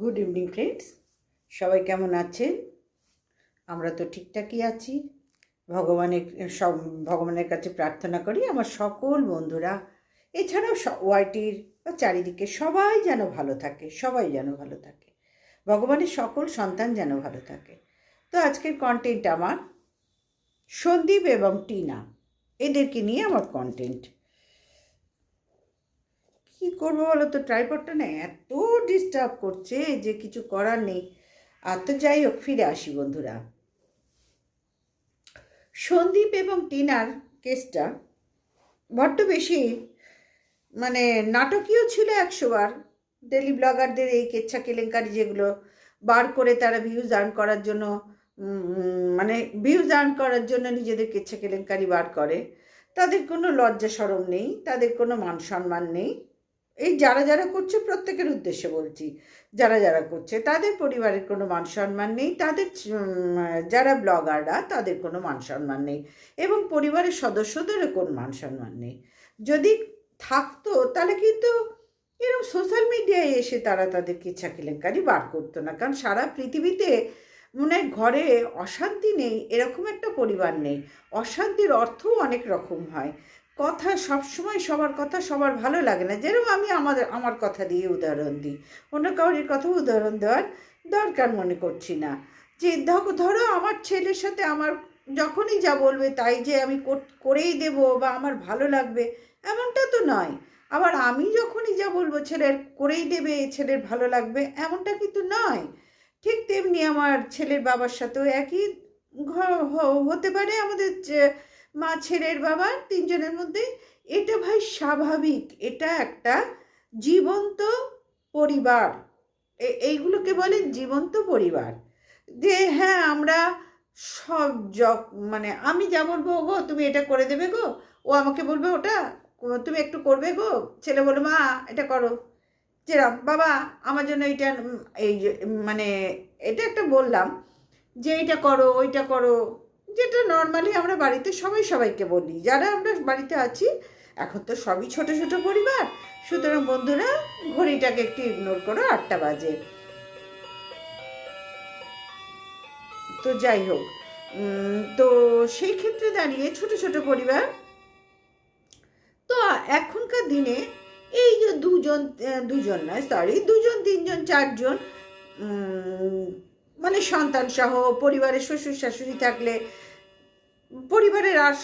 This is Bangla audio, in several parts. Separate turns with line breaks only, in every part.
গুড ইভিনিং ফ্রেন্ডস সবাই কেমন আছেন? আমরা তো ঠিকঠাকই আছি। ভগবানের, সব, ভগবানের কাছে প্রার্থনা করি, আমার সকল বন্ধুরা। এছাড়াও ওয়াইটির বা চারিদিকে সবাই যেন ভালো থাকে, সবাই যেন ভালো থাকে। ভগবানের সকল সন্তান যেন ভালো থাকে। তো আজকের কন্টেন্ট আমার সন্দীপ এবং টিনা। এদেরকে নিয়ে আমার কন্টেন্ট কি করব বলো তো? ট্রাইপডটা না এত ডিস্টার্ব করছে যে কিছু করার নেই। আর তো যাই হোক, ফিরে আসি বন্ধুরা। সন্দীপ এবং টিনার কেসটা বড্ড বেশি মানে নাটকীয় ছিল একশোবার ডেলি ব্লগারদের এই কেচ্ছা কেলেঙ্কারি যেগুলো, বার করে তারা ভিউজ আর্ন করার জন্য মানে ভিউজ আর্ন করার জন্য নিজেদের কেচ্ছা কেলেঙ্কারি বার করে। তাদের কোনো লজ্জা সরম নেই, তাদের কোনো মান সম্মান নেই। এই যারা যারা করছে প্রত্যেকের উদ্দেশ্যে বলছি, যারা যারা করছে, তাদের পরিবারের কোনো মান সম্মান নেই, তাদের যারা ব্লগাররা, তাদের কোনো মান সম্মান নেই এবং পরিবারের সদস্যদেরও কোনো মান সম্মান নেই। যদি থাকতো, তাহলে কিন্তু এরকম সোশ্যাল মিডিয়ায় এসে তারা তাদের কিচ্ছা কেলেঙ্কারি বার করতো না। কারণ সারা পৃথিবীতে মনে হয় ঘরে অশান্তি নেই, এরকম একটা পরিবার নেই। অশান্তির অর্থও অনেক রকম হয়। কথা সবসময় সবার কথা সবার ভালো লাগে না। যেরকম আমি আমাদের, আমার কথা দিয়ে উদাহরণ দিই। অন্য কাউরির কথা উদাহরণ দেওয়ার দরকার মনে করছি না। যে ধরো আমার ছেলের সাথে আমার যখনই যা বলবে তাই যে আমি কর- করেই দেব বা আমার ভালো লাগবে, এমনটা তো নয়। আবার আমি যখনই যা বলব ছেলের করেই দেবে, ছেলের ভালো লাগবে, এমনটা কিন্তু নয়। ঠিক তেমনি আমার ছেলের বাবার সাথেও একই হতে পারে আমাদের মা ছেলের বাবার তিনজনের মধ্যে এটা ভাই স্বাভাবিক, এটা একটা জীবন্ত পরিবার। এইগুলোকে বলে জীবন্ত পরিবার। যে হ্যাঁ আমরা সব জক মানে আমি যা বলব গো, তুমি এটা করে দেবে গো, ও আমাকে বলবে ওটা, তুমি একটু করবে গো, ছেলে বলবে, মা, এটা করো। যেরম, বাবা, আমার জন্য এইটা এই মানে এটা একটা বললাম যে, এইটা করো, ওইটা করো। যেটা নর্মালি আমরা বাড়িতে সবাই সবাইকে বলি। যারা আমরা বাড়িতে আছি, এখন তো সবই ছোট ছোট পরিবার। সুতরাং বন্ধুরা, ঘড়িটাকে একটু ইগনোর করো, আটটা বাজে। তো যাই হোক তো সেই ক্ষেত্রে দাঁড়িয়ে ছোট ছোট পরিবার। তো এখনকার দিনে এই যে দুজন দুজন নয় সরি দুজন, তিনজন, চারজন মানে সন্তান সহ পরিবারের শ্বশুর শাশুড়ি থাকলে পরিবারের আর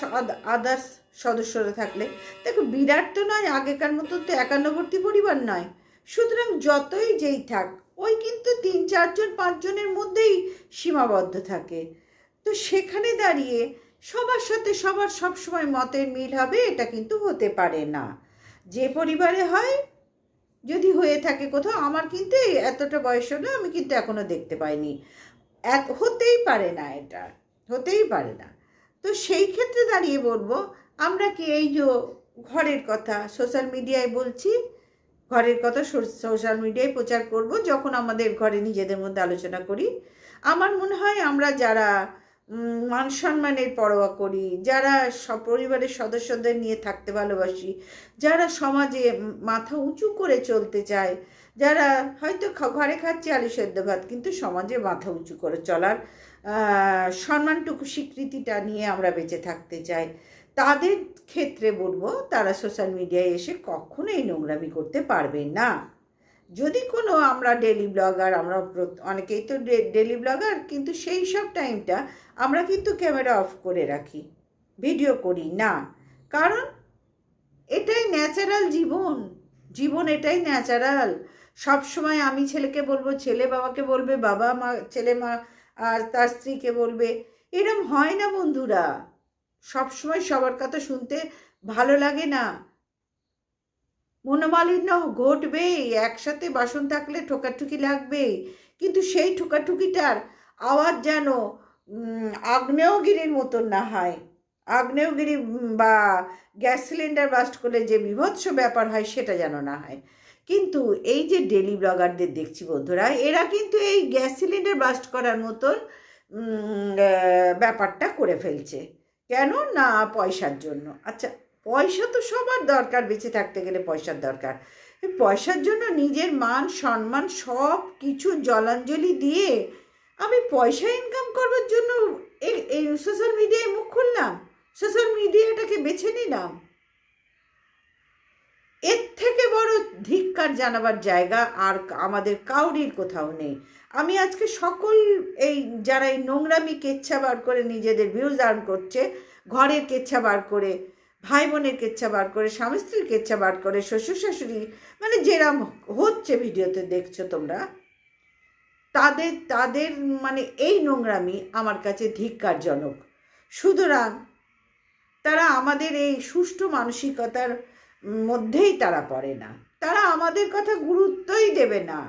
আদার্স সদস্যরা থাকলে। দেখো, বিরাট তো নয়, আগেকার মতো তো একান্নবর্তী পরিবার নয়। সুতরাং যতই যেই থাক, ওই কিন্তু তিন, চারজন, পাঁচজনের মধ্যেই সীমাবদ্ধ থাকে। তো সেখানে দাঁড়িয়ে সবার সাথে সবার সবসময় মতের মিল হবে, এটা কিন্তু হতে পারে না। যে পরিবারে হয়, যদি হয়ে থাকে কোথাও, আমার কিন্তু এতটা বয়স হলো, আমি কিন্তু এখনও দেখতে পাইনি। হতেই পারে না এটা, হতেই পারে না। তো সেই ক্ষেত্রে দাঁড়িয়ে বলব, আমরা কি এই যে ঘরের কথা সোশ্যাল মিডিয়ায় বলছি, ঘরের কথা সোশ্যাল মিডিয়ায় প্রচার করব যখন আমাদের ঘরে নিজেদের মধ্যে আলোচনা করি। আমার মনে হয় আমরা যারা মান সম্মানের পরোয়া করি, যারা সপরিবারের সদস্যদের নিয়ে থাকতে ভালোবাসি, যারা সমাজে মাথা উঁচু করে চলতে চায়, যারা হয়তো ঘরে খাচ্ছে আলু সেদ্ধ ভাত, কিন্তু সমাজে মাথা উঁচু করে চলার সম্মানটুকু স্বীকৃতিটা নিয়ে আমরা বেঁচে থাকতে চাই। তাদের ক্ষেত্রে বলব, তারা সোশ্যাল মিডিয়ায় এসে কখনো এই নোংরামি করতে পারবে না। যদি কোনো আমরা ডেলি ব্লগার আমরা অনেকেই তো ডেলি ব্লগার কিন্তু সেই সব টাইমটা আমরা কিন্তু ক্যামেরা অফ করে রাখি ভিডিও করি না। কারণ এটাই ন্যাচারাল জীবন। জীবন এটাই ন্যাচারাল সব সময় আমি ছেলেকে বলব, ছেলে বাবাকে বলবে, বাবা মা, ছেলে মা আর তার স্ত্রীকে বলবে, এরম হয় না বন্ধুরা। সব সময় সবার কথা শুনতে ভালো লাগে না। মনোমালিন্য ঘটবেই, একসাথে বাসন থাকলে ঠোকাঠুকি লাগবেই। কিন্তু সেই ঠোকাঠুকিটার আওয়াজ যেন আগ্নেয়গিরির মতন না হয়। আগ্নেয়গিরি বা গ্যাস সিলিন্ডার বাস্ট করলে যে বিভৎস ব্যাপার হয় সেটা যেন না হয়। কিন্তু এই যে ডেলি ব্লগারদের দেখছি বন্ধুরা, এরা কিন্তু এই গ্যাস সিলিন্ডার বাস্ট করার মতন ব্যাপারটা করে ফেলছে। কেন? না পয়সার জন্য। আচ্ছা পয়সা তো সবার দরকার, বেঁচে থাকতে গেলে পয়সার দরকার। পয়সার জন্য নিজের মান, সম্মান, সব কিছু জলাঞ্জলি দিয়ে আমি পয়সা ইনকাম করবার জন্য এই- সোশ্যাল মিডিয়ায় মুখ খুললাম। সোশ্যাল মিডিয়াটাকে বেছে নিলাম। এর থেকে বড় ধিক্কার জানাবার জায়গা আর আমাদের কাউরির কোথাও নেই। আমি আজকে সকল এই যারা এই নোংরামি কেচ্ছা বার করে নিজেদের ভিউজ আর্ন করছে, ঘরের কেচ্ছা বার করে ভাই বোনের কেচ্ছা বার করে, স্বামী স্ত্রীর কেচ্ছা বার করে, শ্বশুর শাশুড়ি মানে যেরাম হচ্ছে ভিডিওতে দেখছ তোমরা, তাদের তাদের মানে এই নোংরামি আমার কাছে ধিক্কারজনক। সুতরাং তারা আমাদের এই সুষ্ঠু মানসিকতার মধ্যেই তারা পড়ে না। তারা আমাদের কথা গুরুত্বই দেবে না।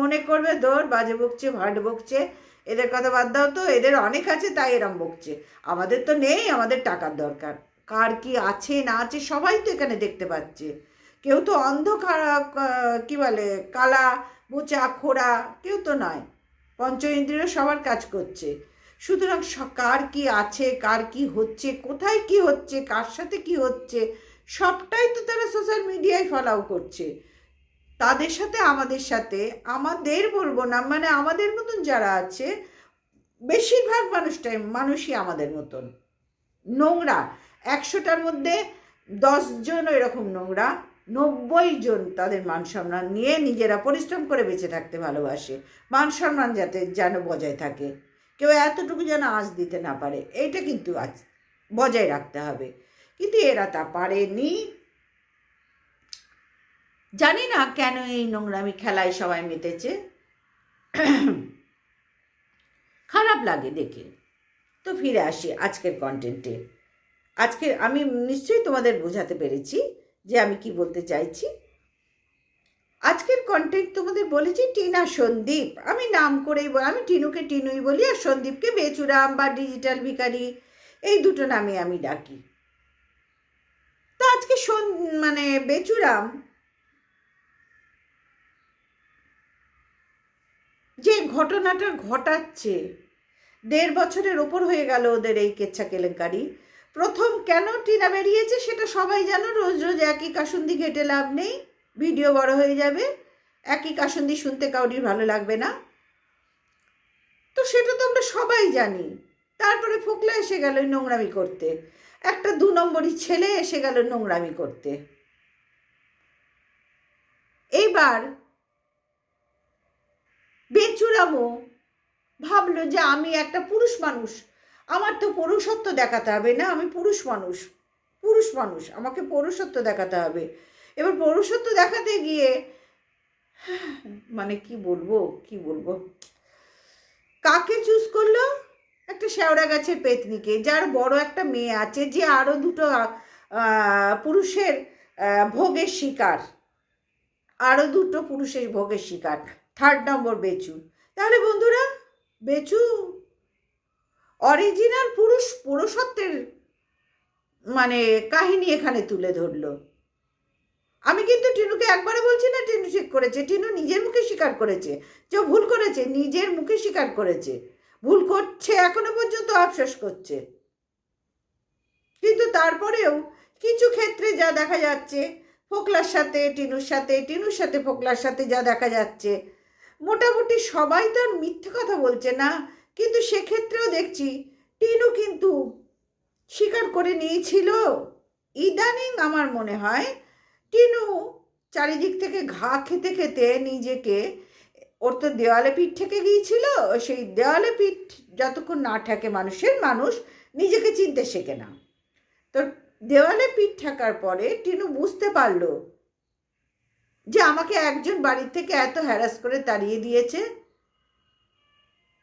মনে করবে ধর বাজে বকছে, ভাট বকছে, এদের কথা বাদ দাও তো, এদের অনেক আছে, তাই এরম বকছে। আমাদের তো নেই, আমাদের টাকার দরকার। কার কি আছে, না আছে, সবাই তো এখানে দেখতে পাচ্ছে। কেউ তো অন্ধ কি বলে, কালা বোচা খোড়া, কেউ তো নয়। পঞ্চ ইন্দ্রিয় সবার কাজ করছে। সুতরাং কার কি আছে, কার কি হচ্ছে, কোথায় কি হচ্ছে, কার সাথে কি হচ্ছে সবটাই তো তারা সোশ্যাল মিডিয়ায় ফলাও করছে। তাদের সাথে, আমাদের সাথে, আমাদের বলব না মানে আমাদের মতন যারা আছে, বেশিরভাগ মানুষটাই, মানুষই আমাদের মতন। নোংরা। একশোটার মধ্যে দশজন এরকম নোংরা, নব্বই জন তাদের মান সম্মান নিয়ে নিজেরা পরিশ্রম করে বেঁচে থাকতে ভালোবাসে। মান সম্মান যাতে যেন বজায় থাকে। কেউ এতটুকু যেন আঁচ দিতে না পারে, এইটা কিন্তু আজ বজায় রাখতে হবে। কিন্তু এরা তা পারেনি। জানি না কেন এই নোংরামি খেলায় সবাই মেতেছে। খারাপ লাগে দেখে। তো ফিরে আসি আজকের কন্টেন্টে আজকে আমি নিশ্চয়ই তোমাদের বোঝাতে পেরেছি যে আমি কি বলতে চাইছি। আজকের কন্টেন্ট তোমাদের বলেছি টিনা সন্দীপ। আমি নাম করেই আমি টিনুকে টিনুই বলি আর সন্দীপকে বেচুরাম বা ডিজিটাল ভিকারি এই দুটো নামে আমি ডাকি। আজকে মানে বেচুরাম যে ঘটনাটা ঘটাচ্ছে, দেড় বছরের ওপর হয়ে গেল ওদের এই কেচ্ছা কেলেঙ্কারি প্রথম কেন টিনা বেরিয়েছে সেটা সবাই জানো, রোজ রোজ একই কাসুন্দি ঘেটে লাভ নেই, ভিডিও বড় হয়ে যাবে, একই কাসুন্দি শুনতে কাউরির ভালো লাগবে না। তো সেটা তো আমরা সবাই জানি। তারপরে ফোকলা এসে গেল ওই নোংরামি করতে। একটা দু নম্বরই ছেলে এসে গেল নোংরামি করতে। এইবার বেচুরামও ভাবলো যে আমি একটা পুরুষ মানুষ, আমার তো পুরুষত্ব দেখাতে হবে না, আমি পুরুষ মানুষ পুরুষ মানুষ, আমাকে পৌরুষত্ব দেখাতে হবে। এবার পৌরুষত্ব দেখাতে গিয়ে মানে কি বলব কি বলব? কাকে চুজ করল? একটা শেওড়া গাছের পেতনিকে, যার বড় একটা মেয়ে আছে যে আরও দুটো পুরুষের ভোগের শিকার। আরও দুটো পুরুষের ভোগের শিকার। Third number Bechu. তাহলে বন্ধুরা, বেচু অরিজিনাল পুরুষ পুরুষত্বের মানে কাহিনী এখানে তুলে ধরলো। আমি কিন্তু টিনুকে একবারে বলছি না টিনু ঠিক করেছে। টিনু নিজের মুখে স্বীকার করেছে। যে ভুল করেছে, নিজের মুখে স্বীকার করেছে। ভুল করছে, এখনও পর্যন্ত আফসোস করছে। কিন্তু তারপরেও কিছু ক্ষেত্রে যা দেখা যাচ্ছে, ফোকলার সাথে, টিনুর সাথে টিনুর সাথে, ফোকলার সাথে যা দেখা যাচ্ছে, মোটামুটি সবাই তো আর মিথ্যে কথা বলছে না, কিন্তু সেক্ষেত্রেও দেখছি টিনু কিন্তু স্বীকার করে নিয়েছিল। ইদানিং আমার মনে হয় টিনু চারিদিক থেকে ঘা খেতে খেতে নিজেকে ওর তো দেওয়ালে পিঠ ঠেকে গিয়েছিল, সেই দেওয়ালে পিঠ যতক্ষণ না ঠেকে মানুষের, মানুষ নিজেকে চিনতে শেখে না। তো দেওয়ালে পিঠ ঠেকার পরে টিনু বুঝতে পারল যে আমাকে একজন বাড়ির থেকে এত হ্যারাস করে তাড়িয়ে দিয়েছে।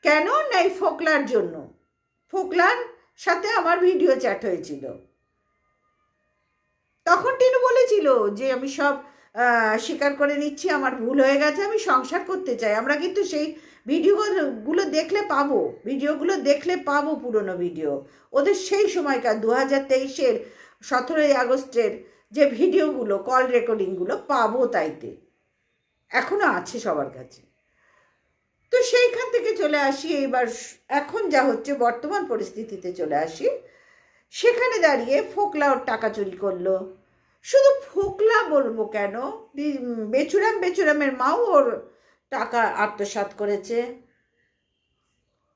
কেন না এই ফোকলার জন্য? ফোকলার সাথে আমার ভিডিও চ্যাট হয়েছিল। তখন টিনু বলেছিল যে আমি সব স্বীকার করে নিচ্ছি, আমার ভুল হয়ে গেছে, আমি সংসার করতে চাই। আমরা কিন্তু সেই ভিডিওগুলো দেখলে পাবো, ভিডিওগুলো দেখলে পাবো পুরনো ভিডিও। ওদের সেই সময়কার দু হাজার তেইশের সতেরোই আগস্টের যে ভিডিওগুলো কল রেকর্ডিংগুলো পাবো তাইতে। এখনও আছে সবার কাছে। তো সেইখান থেকে চলে আসি, এইবার এখন যা হচ্ছে বর্তমান পরিস্থিতিতে চলে আসি। সেখানে দাঁড়িয়ে ফোকলা ওর টাকা চুরি করল। শুধু ফোকলা বলব কেন? বেচুরাম বেচুরামের মাও ওর টাকা আত্মসাৎ করেছে।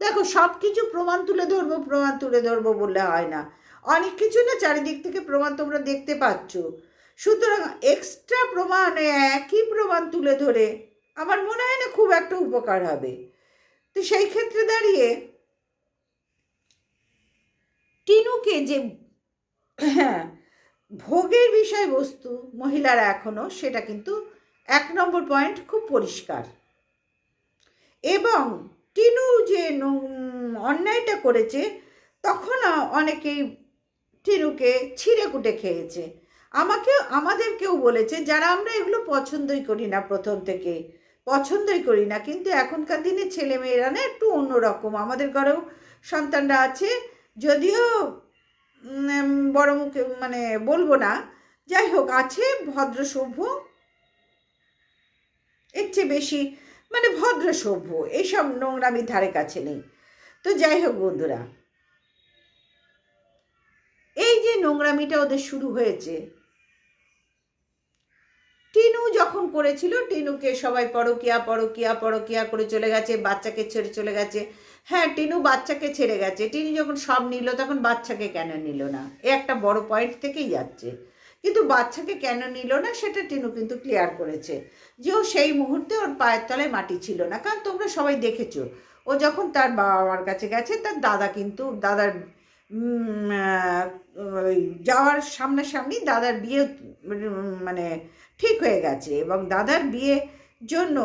দেখো সব কিছু প্রমাণ তুলে ধরবো, প্রমাণ তুলে ধরবো বললে হয় না। অনেক কিছু না চারিদিক থেকে প্রমাণ তোমরা দেখতে পাচ্ছ। সুতরাং এক্সট্রা প্রমাণ একই প্রমাণ তুলে ধরে আমার মনে হয় না খুব একটা উপকার হবে। তো সেই ক্ষেত্রে দাঁড়িয়ে টিনুকে যে হ্যাঁ ভোগের বিষয়বস্তু মহিলারা এখনও সেটা কিন্তু এক নম্বর পয়েন্ট খুব পরিষ্কার। এবং টিনু যে অন্যায়টা করেছে, তখন অনেকেই টিনুকে ছিঁড়ে কুটে খেয়েছে। আমাকে, আমাদেরকেও বলেছে, যারা আমরা এগুলো পছন্দই করি না প্রথম থেকে, পছন্দই করি না, কিন্তু এখনকার দিনে ছেলেমেয়েরা না একটু অন্যরকম। আমাদের ঘরেও সন্তানরা আছে, যদিও বড় মুখে মানে বলব না। যাই হোক, আছে ভদ্র সভ্য। এর চেয়ে বেশি মানে ভদ্র সভ্য এইসব নোংরামি ধারে কাছে নেই। তো যাই হোক বন্ধুরা, এই যে নোংরামিটা ওদের শুরু হয়েছে, টিনু যখন করেছিল, টিনুকে সবাই পরকিয়া পরকিয়া পরকিয়া করে চলে গেছে, বাচ্চাকে ছেড়ে চলে গেছে। হ্যাঁ টিনু বাচ্চাকে ছেড়ে গেছে। টিনু যখন সব নিল, তখন বাচ্চাকে কেন নিল না? এ একটা বড় পয়েন্ট থেকেই যাচ্ছে। কিন্তু বাচ্চাকে কেন নিল না, সেটা টিনু কিন্তু ক্লিয়ার করেছে যে ও সেই মুহূর্তে ওর পায়ের তলায় মাটি ছিল না। কারণ তোমরা সবাই দেখেছ, ও যখন তার বাবা মার কাছে গেছে, তার দাদা কিন্তু, দাদার যাওয়ার সামনাসামনি দাদার বিয়ে মানে ঠিক হয়ে গেছে। এবং দাদার বিয়ে জন্য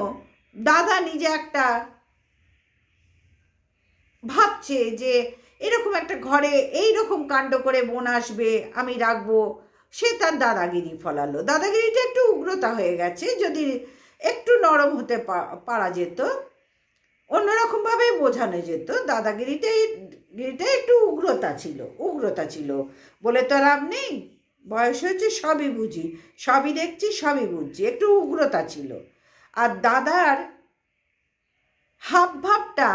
দাদা নিজে একটা ভাবছে যে এরকম একটা ঘরে এই রকম কাণ্ড করে বোন আসবে, আমি রাখব। সে তার দাদাগিরি ফলালো। দাদাগিরিটা একটু উগ্রতা হয়ে গেছে, যদি একটু নরম হতে পারা যেত, অন্যরকমভাবে বোঝানো যেত। দাদাগিরিটাই গিরিটা একটু উগ্রতা ছিল উগ্রতা ছিল। বলে তো লাভ নেই, বয়স হয়েছে সবই বুঝি, সবই দেখছি, সবই বুঝছি, একটু উগ্রতা ছিল। আর দাদার হাব ভাবটা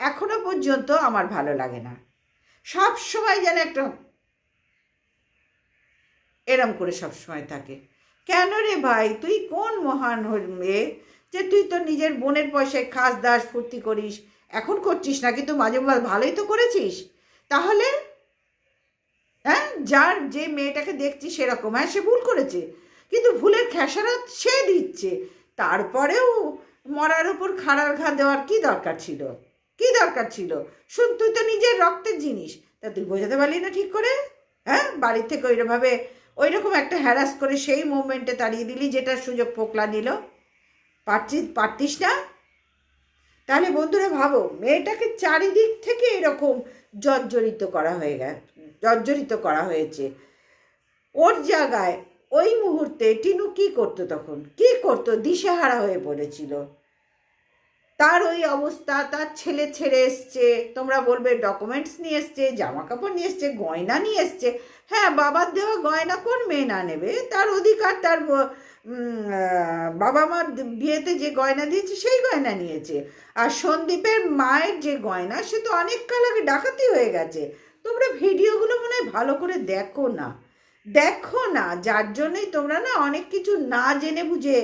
এখনও পর্যন্ত আমার ভালো লাগে না। সব সময় যেন একটা এরম করে সব সময় থাকে। কেন রে ভাই? তুই কোন মহান মেয়ে যে তুই তো নিজের বোনের পয়সায় খাস দাস ফুর্তি করিস, এখন করছিস না কিন্তু মাঝে মাঝে ভালোই তো করেছিস। তাহলে হ্যাঁ? যার যে মেয়েটাকে দেখছি সেরকম হ্যাঁ? সে ভুল করেছে। কিন্তু ভুলের খেসারত সে দিচ্ছে। তারপরেও মরার উপর খাড়ার ঘা দেওয়ার কি দরকার ছিল? কি দরকার ছিল? শুন, তুই তো নিজের রক্তের জিনিস। তা তুই বোঝাতে পারলি না ঠিক করে? হ্যাঁ? বাড়ির থেকে ওইরকমভাবে ওই রকম একটা হ্যারাস করে সেই মুভমেন্টে তাড়িয়ে দিলি যেটার সুযোগ পোকলা নিল। পারছিস, পারতিস না? তাহলে বন্ধুরা ভাবো, মেয়েটাকে চারিদিক থেকে এরকম জর্জরিত করা হয়ে গেছে, জর্জরিত করা হয়েছে। ওর জায়গায় ওই মুহূর্তে টিনু কি করতো তখন? কি করতো? দিশেহারা হয়ে পড়েছিল। তার ওই অবস্থা, তার ছেলে ছেড়ে এসছে, তোমরা বলবে ডকুমেন্টস নিয়ে এসছে জামা কাপড় নিয়ে এসছে, গয়না নিয়ে এসছে। হ্যাঁ বাবার দেওয়া গয়না কোন মেয়ে না নেবে? তার অধিকার, তার বাবা মার বিয়েতে যে গয়না দিয়েছে, সেই গয়না নিয়েছে। আর সন্দীপের মায়ের যে গয়না, সে তো অনেক কাল আগে ডাকাতি হয়ে গেছে। তোমরা ভিডিওগুলো মনে হয় ভালো করে দেখো না। দেখো না, যার জন্যই তোমরা না অনেক কিছু না জেনে বুঝে,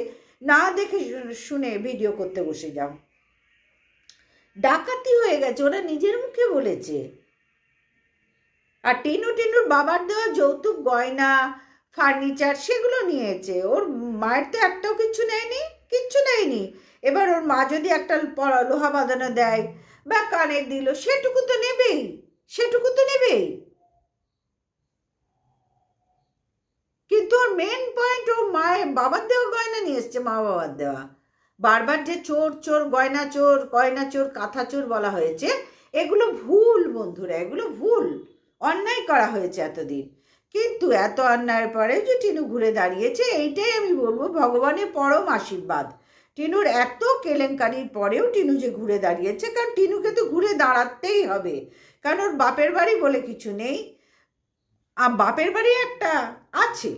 না দেখে শুনে ভিডিও করতে বসে যাও। ডাকাতি হয়ে গেছে, ওরা নিজের মুখে বলেছে। আর টিনু টিনুর বাবার দেওয়া যৌতুক, গয়না, ফার্নিচার সেগুলো নিয়েছে। ওর মায়ের তো একটাও কিচ্ছু নেয়নি কিচ্ছু নেয়নি। এবার ওর মা যদি একটা লোহা বাঁধানো দেয়, বা কানের দিল, সেটুকু তো নেবেই, সেটুকু তো নেবেই। কিন্তু ওর মেন পয়েন্ট ও মায়ের বাবার দেওয়া গয়না নিয়ে এসছে, মা বাবার দেওয়া। বারবার যে চোর চোর, গয়না চোর গয়না চোর, কাঁথা চোর বলা হয়েছে, এগুলো ভুল বন্ধুরা, এগুলো ভুল। অন্যায় করা হয়েছে এতদিন। কিন্তু এত অন্যায়ের পরে যে টিনু ঘুরে দাঁড়িয়েছে, এইটাই আমি বলব ভগবানের পরম আশীর্বাদ। টিনুর এত কেলেঙ্কারির পরেও টিনু যে ঘুরে দাঁড়িয়েছে, কারণ টিনুকে তো ঘুরে দাঁড়াতেই হবে। কারণ ওর বাপের বাড়ি বলে কিছু নেই। বাপের বাড়ি একটা আছে।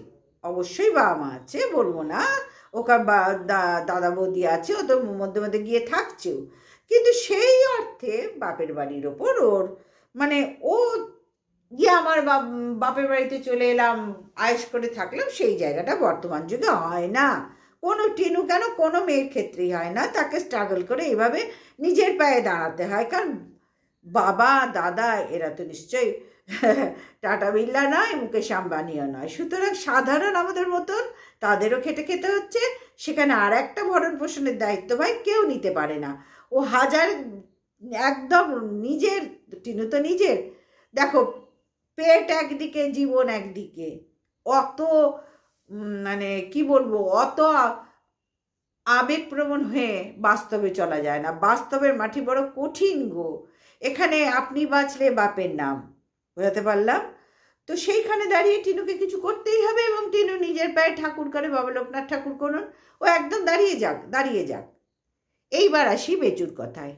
অবশ্যই বাবা মা আছে, বলব না। ওকার বা দাদা বৌদি আছে ও তো মধ্যে মধ্যে গিয়ে থাকছেও। কিন্তু সেই অর্থে বাপের বাড়ির ওপর ওর মানে ও গিয়ে আমার বাপের বাড়িতে চলে এলাম, আয়েস করে থাকলাম, সেই জায়গাটা বর্তমান যুগে হয় না। কোনো টিনু কেন কোনো মেয়ের ক্ষেত্রেই হয় না, তাকে স্ট্রাগল করে এভাবে নিজের পায়ে দাঁড়াতে হয়। কারণ বাবা, দাদা, এরা তো নিশ্চয়ই টাটা বিল্লা নয়, মুকেশ আম্বানিও নয়। সুতরাং সাধারণ আমাদের মতন তাদেরও খেটে খেতে হচ্ছে। সেখানে আর একটা ভরণ পোষণের দায়িত্ব ভাই কেউ নিতে পারে না। ও হাজার একদম নিজের, টিনু তো নিজের। দেখো, পেট একদিকে, জীবন একদিকে। অত মানে কি বলব, অত আবেগপ্রবণ হয়ে বাস্তবে চলা যায় না। বাস্তবের মাটি বড় কঠিন গো। এখানে আপনি বাঁচলে বাপের নাম। বোঝাতে পারলাম। তো সেইখানে দাঁড়িয়ে টিনুকে কিছু করতেই হবে এবং টিনু নিজের পায়ে ঠাকুর করে, বাবা লোকনাথ ঠাকুর করুন। ও একদম দাঁড়িয়ে যাক দাঁড়িয়ে যাক। এইবার আসি বেচুর কথায়।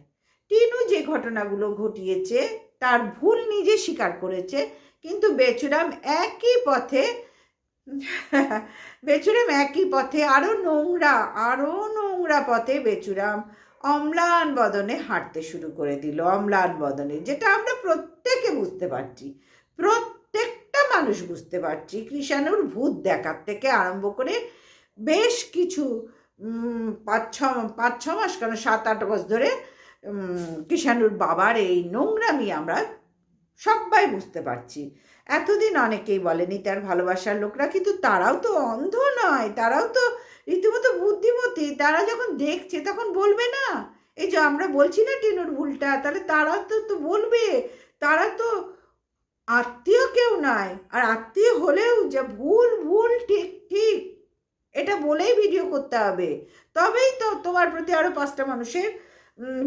টিনু যে ঘটনাগুলো ঘটিয়েছে, তার ভুল নিজে স্বীকার করেছে, কিন্তু বেচুরাম একই পথে, বেচুরাম একই পথে আরও নোংরা আরও নোংরা পথে বেচুরাম অম্লান বদনে হাঁটতে শুরু করে দিল, অম্লান বদনে, যেটা আমরা প্রত্যেকে বুঝতে পারছি। প্রত্যেকটা মানুষ বুঝতে পারছি, কৃষাণুর ভূত দেখার থেকে আরম্ভ করে বেশ কিছু পাঁচ ছ পাঁচ ছ মাস কেন সাত আট বছর ধরে কৃষাণুর বাবার এই নোংরামি আমরা সবাই বুঝতে পারছি। এতদিন অনেকেই বলেনি তার ভালোবাসার লোকরা, কিন্তু তারাও তো অন্ধ নয়, তারাও তো রীতিমতো বুদ্ধিমতী, তারা যখন দেখছে তখন বলবে না। এই যে আমরা বলছি না টিনুর ভুলটা, তাহলে তারা তো তো বলবে, তারা তো আত্মীয় কেউ নয় আর আত্মীয় হলেও যে ভুল ভুল ঠিক ঠিক, এটা বলেই ভিডিও করতে হবে। তবেই তো তোমার প্রতি আরও পাঁচটা মানুষের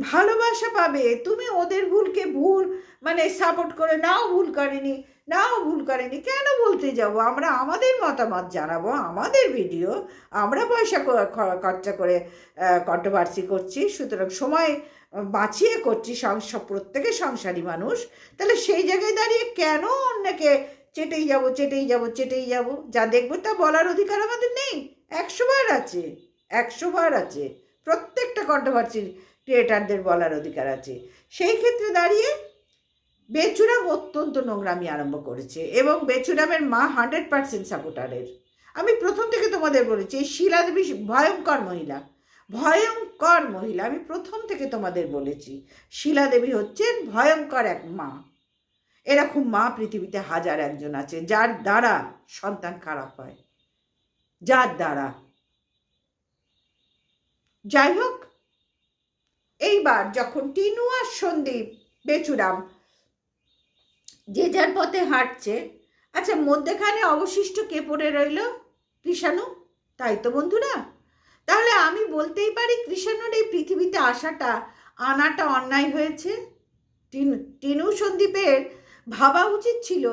ভালোবাসা পাবে। তুমি ওদের ভুলকে ভুল মানে সাপোর্ট করে, নাও ভুল করেনি, নাও ভুল করেনি, কেন বলতে যাব? আমরা আমাদের মতামত জানাব, আমাদের ভিডিও আমরা পয়সা খরচা করে কন্ট্রোভার্সি করছি, সুতরাং সময় বাঁচিয়ে করছি প্রত্যেকে সংসারী মানুষ। তাহলে সেই জায়গায় দাঁড়িয়ে কেন অন্যকে চেটেই যাব চেটেই যাব চেটেই যাব? যা দেখব তা বলার অধিকার আমাদের নেই। একশো বার আছে, একশো বার আছে। প্রত্যেকটা কন্ট্রোভার্সির ক্রিয়েটারদের বলার অধিকার আছে। সেই ক্ষেত্রে দাঁড়িয়ে বেচুরাম অত্যন্ত নোংরামি আরম্ভ করেছে এবং বেচুরামের মা হান্ড্রেড পার্সেন্ট সাপোর্টারের। আমি প্রথম থেকে তোমাদের বলেছি, এই শিলা দেবী ভয়ঙ্কর মহিলা। ভয়ঙ্কর মহিলা, আমি প্রথম থেকে তোমাদের বলেছি, শিলা দেবী হচ্ছেন ভয়ঙ্কর এক মা। এরকম মা পৃথিবীতে হাজার একজন আছে, যার দ্বারা সন্তান খারাপ হয়। যার দ্বারা। যাই হোক এইবার যখন টিনু আর সন্দীপ, বেচুরাম যে যার পথে হাঁটছে আচ্ছা মধ্যেখানে অবশিষ্ট কে পড়ে রইল? কৃষাণু? তাই তো বন্ধুরা। তাহলে আমি বলতেই পারি কৃষাণুর এই পৃথিবীতে আসাটা, আনাটা অন্যায় হয়েছে? টিনু টিনু সন্দীপের ভাবা উচিত ছিল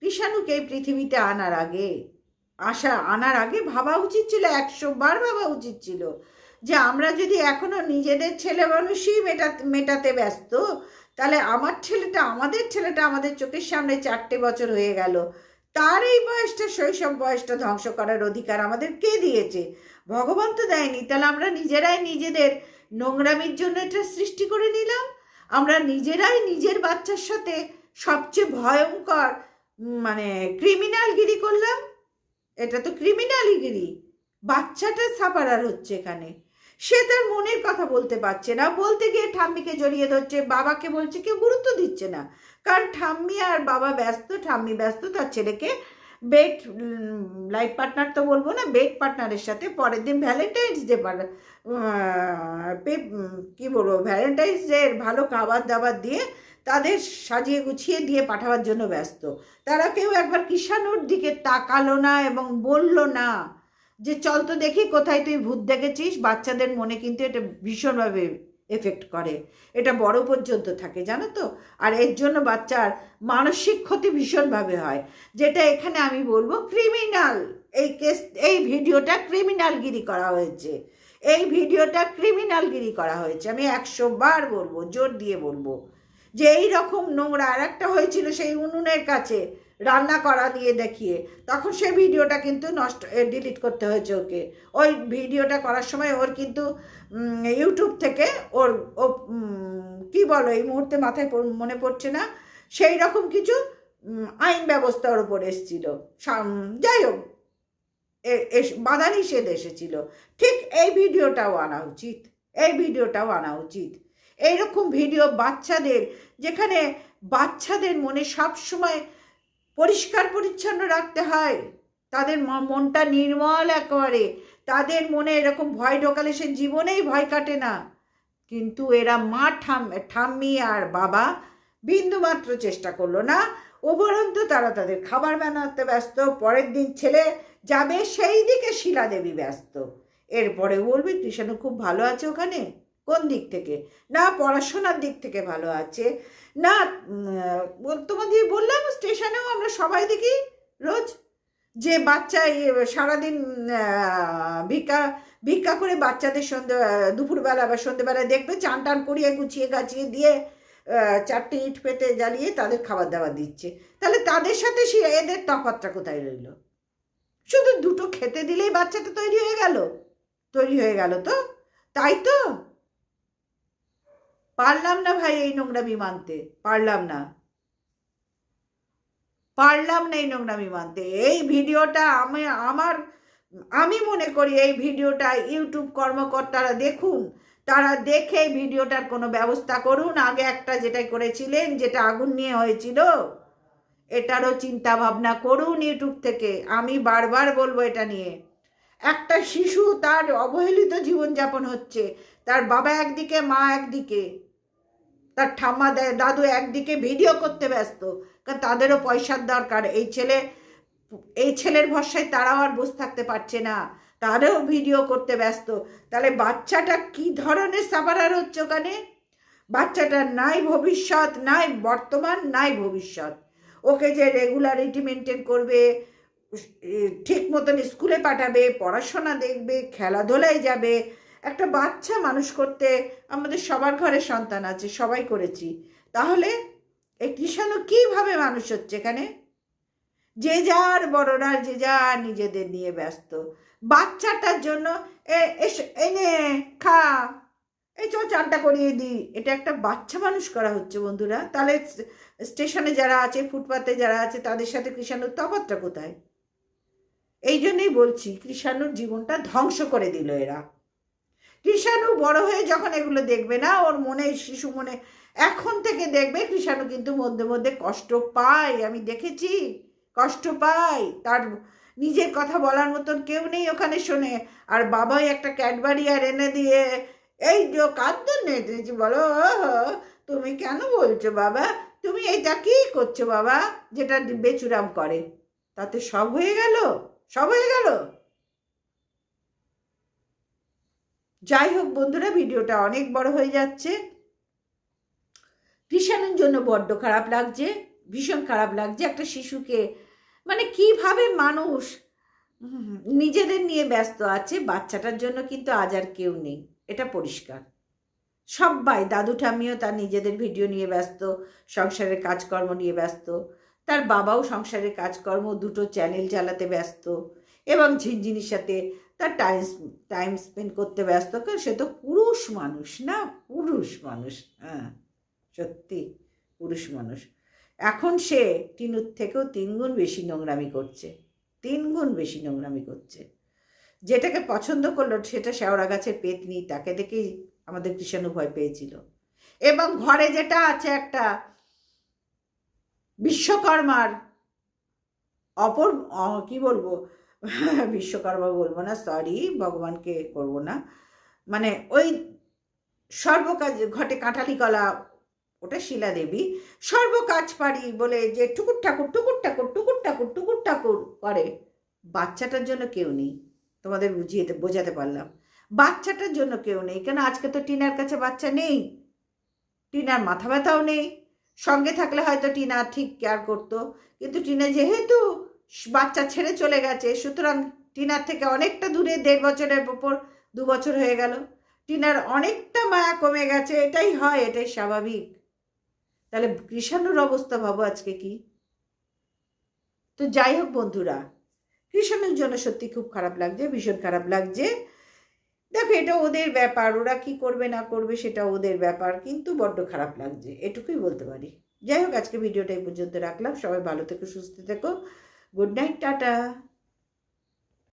কৃষাণুকে পৃথিবীতে আনার আগে। আসা আনার আগে ভাবা উচিত ছিল, একশো বার ভাবা উচিত ছিল। যে আমরা যদি এখনও নিজেদের ছেলে মানুষই মেটা, মেটাতে ব্যস্ত, তাহলে আমার ছেলেটা, আমাদের ছেলেটা আমাদের চোখের সামনে চারটে বছর হয়ে গেল। তার এই বয়সটা, শৈশব বয়সটা ধ্বংস করার অধিকার আমাদের কে দিয়েছে? ভগবান তো দেয়নি। তাহলে আমরা নিজেরাই নিজেদের নোংরামির জন্য এটা সৃষ্টি করে নিলাম? আমরা নিজেরাই নিজের বাচ্চার সাথে সবচেয়ে ভয়ঙ্কর মানে ক্রিমিনালগিরি করলাম? এটা তো ক্রিমিনালগিরি। বাচ্চাটা সাপারার হচ্ছে এখানে। সে তার মনের কথা বলতে পারছে না। বলতে গিয়ে ঠাম্মিকে জড়িয়ে ধরছে। বাবাকে বলছে কেউ গুরুত্ব দিচ্ছে না। কারণ ঠাম্মি আর বাবা ব্যস্ত, ঠাম্মি ব্যস্ত, তার ছেলেকে বেড লাইফ পার্টনার তো বলব না বেড পার্টনারের সাথে পরের দিন ভ্যালেন্টাইন্স ডে পে কি বলব ভ্যালেন্টাইন্স ডে ভালো খাবার দাবার দিয়ে তাদের সাজিয়ে গুছিয়ে দিয়ে পাঠাবার জন্য ব্যস্ত। তারা কেউ একবার কিষানুর দিকে তাকালো না এবং বলল না যে চল তো দেখি কোথায় তুই ভূত দেখেছিস। বাচ্চাদের মনে কিন্তু এটা ভীষণভাবে এফেক্ট করে। এটা বড় পর্যন্ত থাকে, জানো তো? আর এর জন্য বাচ্চার মানসিক ক্ষতি ভীষণভাবে হয়। যেটা এখানে আমি বলব ক্রিমিনাল এই কেস এই ভিডিওটা ক্রিমিনালগিরি করা হয়েছে। এই ভিডিওটা ক্রিমিনালগিরি করা হয়েছে। আমি একশো বার বলব, জোর দিয়ে বলব। যে এই রকম নোংরা আর একটা হয়েছিল সেই উনুনের কাছে। রান্না করা দিয়ে দেখিয়ে, তখন সেই ভিডিওটা কিন্তু নষ্ট ডিলিট করতে হয়েছে ওকে। ওই ভিডিওটা করার সময় ওর কিন্তু ইউটিউব থেকে ওর, ও কী বলো, এই মুহূর্তে মাথায় মনে পড়ছে না, সেই রকম কিছু আইন ব্যবস্থার ওপর এসেছিল। যাই হোক বাধা নিষেধ এসেছিল। ঠিক এই ভিডিওটাও আনা উচিত, এই ভিডিওটাও আনা উচিত। এইরকম ভিডিও বাচ্চাদের, যেখানে বাচ্চাদের মনে সব সময় পরিষ্কার পরিচ্ছন্ন রাখতে হয়। তাদের মনটা নির্মল একেবারে। তাদের মনে এরকম ভয় ঢোকালে সে জীবনেই ভয় কাটে না। কিন্তু এরা মা ঠাম, ঠাম্মি আর বাবা বিন্দুমাত্র চেষ্টা করল না। উপরন্তু তারা তাদের খাবার বানাতে ব্যস্ত। পরের দিন ছেলে যাবে সেই দিকে শিলা দেবী ব্যস্ত। এরপরে বলবি, কৃষাণু খুব ভালো আছে ওখানে? কোন দিক থেকে? না পড়াশোনার দিক থেকে ভালো আছে না তোমাদের বললাম স্টেশনেও আমরা সবাই দেখি রোজ যে বাচ্চা সারাদিন ভিক্ষা ভিক্ষা করে বাচ্চাদের সন্ধ্যে আহ, দুপুরবেলা বা সন্ধ্যেবেলা দেখবে চান টান করিয়ে গুছিয়ে গাছিয়ে দিয়ে চারটে ইট পেতে জ্বালিয়ে তাদের খাবার দাবার দিচ্ছে। তাহলে তাদের সাথে সে এদের তফাতটা কোথায় রইল? শুধু দুটো খেতে দিলেই বাচ্চাটা তৈরি হয়ে গেল? তৈরি হয়ে গেল তো? তাই তো? পারলাম না ভাই এই নোংরামি মানতে, পারলাম না। পারলাম না এই নোংরামি মানতে। এই ভিডিওটা আমি, আমার, আমি মনে করি এই ভিডিওটা ইউটিউব কর্মকর্তারা দেখুন, তারা দেখে ভিডিওটার কোনো ব্যবস্থা করুন। আগে একটা যেটাই করেছিলেন, যেটা আগুন নিয়ে হয়েছিল, এটারও চিন্তা ভাবনা করুন ইউটিউব থেকে। আমি বারবার বলব এটা নিয়ে। একটা শিশু তার অবহেলিত জীবনযাপন হচ্ছে, তার বাবা একদিকে, মা একদিকে। তার ঠাম্মা দাদু একদিকে ভিডিও করতে ব্যস্ত, কারণ তাদেরও পয়সার দরকার। এই ছেলে, এই ছেলের ভরসায় তারাও আর বসে থাকতে পারছে না। তারাও ভিডিও করতে ব্যস্ত। তাহলে বাচ্চাটা কি ধরনের সাফারার হচ্ছে ওখানে? বাচ্চাটার নাই ভবিষ্যৎ, নাই বর্তমান, নাই ভবিষ্যৎ। ওকে যে রেগুলারিটি মেনটেন করবে, ঠিক মতন স্কুলে পাঠাবে, পড়াশোনা দেখবে, খেলাধুলায় যাবে একটা বাচ্চা মানুষ করতে আমাদের সবার ঘরে সন্তান আছে, সবাই করেছি। তাহলে এই কৃষাণু কীভাবে মানুষ হচ্ছে এখানে? যে যার বড়রা, যে যার নিজেদের নিয়ে ব্যস্ত। বাচ্চাটার জন্য এনে খা, এই চল চানটা করিয়ে দিই। এটা একটা বাচ্চা মানুষ করা হচ্ছে বন্ধুরা। তাহলে স্টেশনে যারা আছে, ফুটপাতে যারা আছে, তাদের সাথে কৃষাণুর তফাতটা কোথায়? এই জন্যই বলছি, কৃষাণুর জীবনটা ধ্বংস করে দিল এরা। কৃষাণু বড় হয়ে যখন এগুলো দেখবে না, ওর মনে, শিশু মনে, এখন থেকে দেখবে কৃষাণু কিন্তু মধ্যে মধ্যে কষ্ট পায়। আমি দেখেছি, কষ্ট পায়। তার নিজের কথা বলার মতন কেউ নেই ওখানে শোনে। আর বাবাই একটা ক্যাডবারি আর এনে দিয়ে, এই যে কাঁদন নেতেছি বলো তুমি কেন বলছো বাবা? তুমি এটা কি করছ বাবা? যেটা বেচুরাম করে। তাতে সব হয়ে গেল, সব হয়ে গেল। যাই হোক বন্ধুরা, ভিডিওটা অনেক বড় হয়ে যাচ্ছে। কৃষাণের জন্য বড্ড খারাপ লাগছে, ভীষণ খারাপ লাগছে একটা শিশুকে। মানে কীভাবে মানুষ নিজেদের নিয়ে ব্যস্ত আছে, বাচ্চাটার জন্য কিন্তু আজ আর কেউ নেই, এটা পরিষ্কার। সবাই, দাদু ঠাম্মিও তার নিজেদের ভিডিও নিয়ে ব্যস্ত, সংসারের কাজকর্ম নিয়ে ব্যস্ত। তার বাবাও সংসারের কাজকর্ম, দুটো চ্যানেল চালাতে ব্যস্ত এবং ঝিনঝিনির সাথে তার টাইম টাইম স্পেন্ড করতে ব্যস্ত কারণ সে তো পুরুষ মানুষ না? পুরুষ মানুষ হ্যাঁ সত্যি, পুরুষ মানুষ। এখন সে টিনুর থেকেও তিনগুণ বেশি নোংরামি করছে, তিনগুণ বেশি নোংরামি করছে। যেটাকে পছন্দ করল, সেটা শেওড়া গাছের পেতনি, তাকে দেখেই আমাদের কৃষাণু ভয় পেয়েছিল। এবং ঘরে যেটা আছে একটা বিশ্বকর্মার অপর কি বলব বিশ্বকর্মা বলব না সরি ভগবানকে করব না। মানে ওই সর্বকাজ, ঘটে কাঁঠালি কলা, ওটা শিলা দেবী সর্বকাজ পারি বলে যে টুকুর ঠাকুর টুকুর ঠাকুর টুকুর ঠাকুর টুকুর ঠাকুর করে, বাচ্চাটার জন্য কেউ নেই। তোমাদের বুঝিয়ে বোঝাতে পারলাম। বাচ্চাটার জন্য কেউ নেই, কেন আজকে তো টিনার কাছে বাচ্চা নেই? টিনার মাথা ব্যথাও নেই। সঙ্গে থাকলে হয়তো টিনা ঠিক কেয়ার করতো, কিন্তু টিনা যেহেতু বাচ্চা ছেড়ে চলে গেছে, সুতরাং টিনার থেকে অনেকটা দূরে, দেড় বছরের ওপর দু বছর হয়ে গেল। টিনার অনেকটা মায়া কমে গেছে, এটাই হয়, এটাই স্বাভাবিক। তাহলে কৃষাণুর অবস্থা ভাবো আজকে কি? তো যাই হোক বন্ধুরা, কৃষাণুর জন্য সত্যি খুব খারাপ লাগছে, ভীষণ খারাপ লাগছে। দেখো, এটা ওদের ব্যাপার, ওরা কি করবে, না করবে, সেটা ওদের ব্যাপার, কিন্তু বড্ড খারাপ লাগছে, এটুকুই বলতে পারি। যাই হোক, আজকে ভিডিওটা এই পর্যন্ত রাখলাম, সবাই ভালো থেকো, সুস্থ থেকো। Good night tata